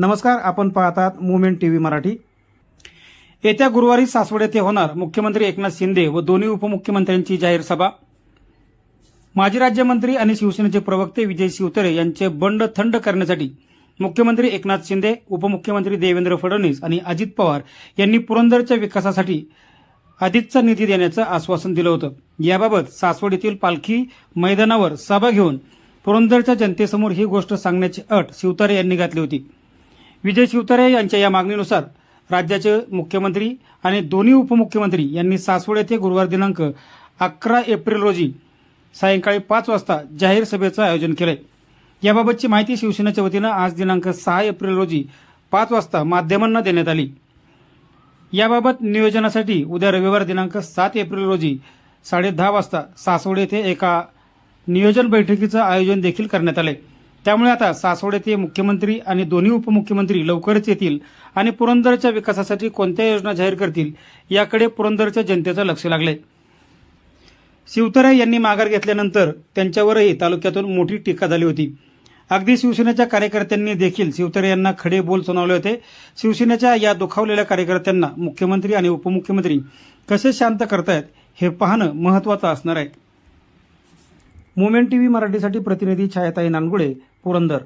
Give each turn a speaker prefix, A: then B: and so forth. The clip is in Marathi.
A: नमस्कार आपण पाहतात मुवमेंट टीव्ही मराठी. येत्या गुरुवारी सासवड येथे होणार मुख्यमंत्री एकनाथ शिंदे व दोन्ही उपमुख्यमंत्र्यांची जाहीर सभा. माजी राज्यमंत्री आणि शिवसेनेचे प्रवक्ते विजय शिवतरे यांचे बंड थंड करण्यासाठी मुख्यमंत्री एकनाथ शिंदे उपमुख्यमंत्री देवेंद्र फडणवीस आणि अजित पवार यांनी पुरंदरच्या विकासासाठी अधिकचा निधी देण्याचं आश्वासन दिलं होतं. याबाबत सासवड येथील पालखी मैदानावर सभा घेऊन पुरंदरच्या जनतेसमोर ही गोष्ट सांगण्याची अट शिवतारे यांनी घातली होती. विजय शिवतारे यांच्या या मागणीनुसार राज्याचे मुख्यमंत्री आणि दोन्ही उपमुख्यमंत्री यांनी सासवड येथे गुरुवार दिनांक अकरा एप्रिल रोजी सायंकाळी पाच वाजता जाहीर सभेचं आयोजन केलंय. याबाबतची माहिती शिवसेनेच्या वतीनं आज दिनांक सहा एप्रिल रोजी पाच वाजता माध्यमांना देण्यात आली. याबाबत नियोजनासाठी उद्या रविवार दिनांक सात एप्रिल रोजी साडे दहा वाजता सासवड येथे एका नियोजन बैठकीचं आयोजन देखील करण्यात आलं आहे त्यामुळे आता सासवड येथे मुख्यमंत्री आणि दोन्ही उपमुख्यमंत्री लवकरच येतील आणि पुरंदरच्या विकासासाठी कोणत्या योजना जाहीर करतील याकडे पुरंदरच्या जनतेचं लक्ष लागले शिवतरे यांनी माघार घेतल्यानंतर त्यांच्यावरही तालुक्यातून मोठी टीका झाली होती. अगदी शिवसेनेच्या कार्यकर्त्यांनी देखील शिवतरे यांना खडे बोल सुनावले होते. शिवसेनेच्या या दुखावलेल्या कार्यकर्त्यांना मुख्यमंत्री आणि उपमुख्यमंत्री कसे शांत करतायत हे पाहणं महत्त्वाचं असणार आहे. मुवमेंट टीव्ही मराठीसाठी प्रतिनिधी छायाताई नानगुळे पुरंदर.